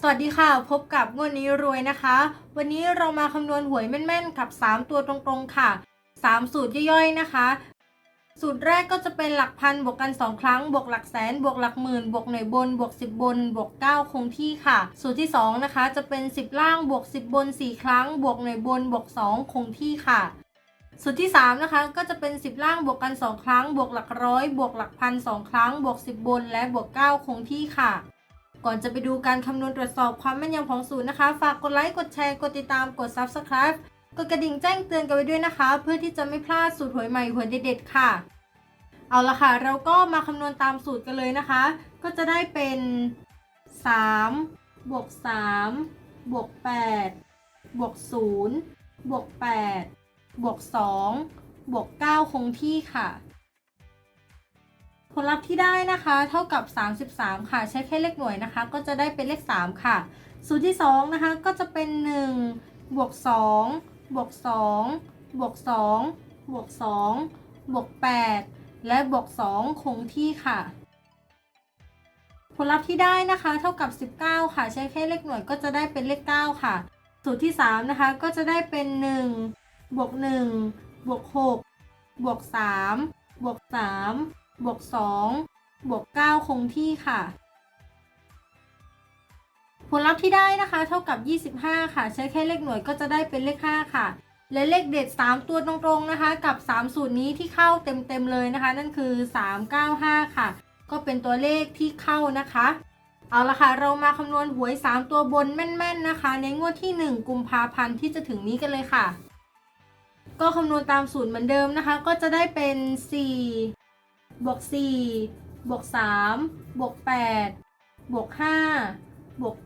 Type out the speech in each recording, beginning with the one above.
สวัสดีค่ะ พบกับงวดนี้รวยนะคะ วันนี้เรามาคำนวณหวยแม่นๆกับ 3 ตัวตรงๆค่ะ 3 สูตรย่อยๆนะคะ สูตรแรกก็จะเป็นหลักพันบวกกัน 2 ครั้ง บวกหลักแสน บวกหลักหมื่น บวกหน่วยบน บวก 10 บน บวก 9 คงที่ค่ะ สูตรที่ 2 นะคะ จะเป็น 10 ล่าง บวก 10 บน 4 ครั้ง บวกหน่วยบน บวก 2 คงที่ค่ะ สูตรที่ 3 นะคะ ก็จะเป็น 10 ล่าง บวกกัน 2 ครั้ง บวกหลักร้อย บวกหลักพัน 2 ครั้ง บวก 10 บน และบวก 9 คงที่ค่ะ ก่อนจะไปดูการคำนวณตรวจสอบความแม่นยำของสูตรนะคะ ฝากกดไลค์ กดแชร์ กดติดตาม กด Subscribe กดกระดิ่งแจ้งเตือนกันไว้ด้วยนะคะ เพื่อที่จะไม่พลาดสูตรหวยใหม่หวยเด็ดๆค่ะ เอาละค่ะ เราก็มาคำนวณตามสูตรกันเลยนะคะ ก็จะได้เป็น3บวก3บวก8บวก0บวก8บวก2บวก9คงที่ค่ะ ผลลัพธ์ที่ได้นะคะเท่ากับ 33 ค่ะ ใช้แค่เลขหน่วยนะคะ ก็จะได้เป็นเลข 3 ค่ะ สูตรที่ 2 นะคะ ก็จะเป็น 1 บวก 2 บวก 2 บวก 2 บวก 2 บวก 8 และบวก 2 คงที่ค่ะ ผลลัพธ์ที่ได้นะคะ เท่ากับ 19 ค่ะ ใช้แค่เลขหน่วยก็จะได้เป็นเลข 9 ค่ะ สูตรที่ 3 นะคะ ก็จะได้เป็น 1 บวก 1 บวก 6 บวก 3 บวก 3 บวก2บวก9คงที่ค่ะ ผลลัพธ์ที่ได้นะคะ เท่ากับ 25 ค่ะ ใช้แค่เลขหน่วยก็จะได้เป็นเลข 5 ค่ะ และเลขเด็ด 3 ตัวตรงๆนะคะ กับ 3 สูตรนี้ที่เข้าเต็มๆเลยนะคะ นั่นคือ 395 ค่ะ ก็เป็นตัวเลขที่เข้านะคะเอาละค่ะ เรามาคำนวณหวย 3 ตัวบนแม่น ๆ นะคะ ในงวดที่ 1 กุมภาพันธ์ที่จะถึงนี้กันเลยค่ะ ก็คำนวณตามสูตรเหมือนเดิมนะคะ ก็จะได้เป็น 4 บวก4บวก3บวก8บวก5บวก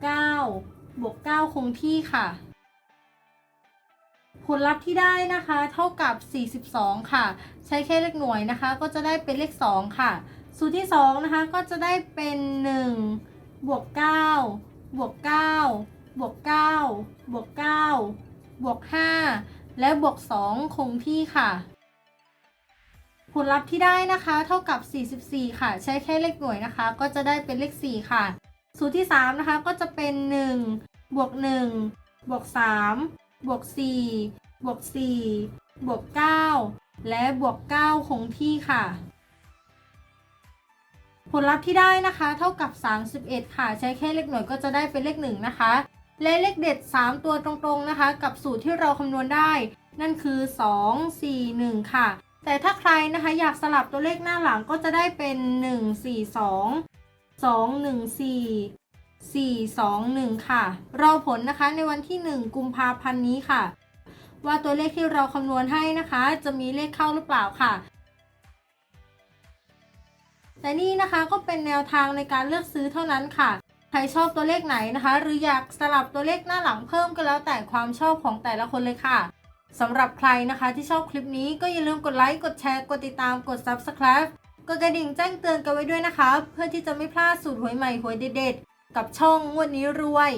9บวก9คงที่ค่ะ ผลลัพธ์ที่ได้นะคะเท่ากับ 42 ค่ะ ใช้แค่เลขหน่วยนะคะ ก็จะได้เป็นเลข 2 ค่ะ สูตรที่ 2 นะคะ ก็จะได้เป็น 1 บวก 9 บวก 9 บวก 9 บวก 9 บวก 5 และบวก 2 คงที่ค่ะ ผลลัพธ์ที่ได้นะคะ เท่ากับ 44 ค่ะ ใช้แค่เลขหน่วยนะคะ ก็จะได้เป็นเลข 4 ค่ะ สูตรที่ 3 นะคะ ก็จะเป็น 1 บวก 1 บวก 3 บวก 4 บวก 4 บวก 9 และบวก 9 คงที่ค่ะ ผลลัพธ์ที่ได้นะคะ เท่ากับ 31 ค่ะ ใช้แค่เลขหน่วยก็จะได้เป็นเลข 1 นะคะ และเลขเด็ด 3 ตัวตรงๆนะคะ กับสูตรที่เราคำนวณได้ นั่นคือ 2 4 1 ค่ะ แต่ถ้าใครนะคะอยากสลับตัวเลขหน้าหลังก็จะได้เป็น 1 4 2 2 1 4 4 2 1 ค่ะ รอผลนะคะในวันที่ 1 กุมภาพันธ์นี้ค่ะ ว่าตัวเลขที่เราคำนวณให้นะคะ จะมีเลขเข้าหรือเปล่าค่ะแต่นี่นะคะก็เป็นแนวทางในการเลือกซื้อเท่านั้นค่ะ ใครชอบตัวเลขไหนนะคะ หรืออยากสลับตัวเลขหน้าหลังเพิ่มก็แล้วแต่ความชอบของแต่ละคนเลยค่ะ สำหรับใครนะคะที่ชอบคลิปนี้ก็อย่าลืมกดไลค์กดแชร์ กดติดตามกด Subscribe กดกระดิ่งแจ้งเตือนกันไว้ด้วยนะคะ เพื่อที่จะไม่พลาดสูตรหวยใหม่หวยเด็ดๆกับช่องงวดนี้รวย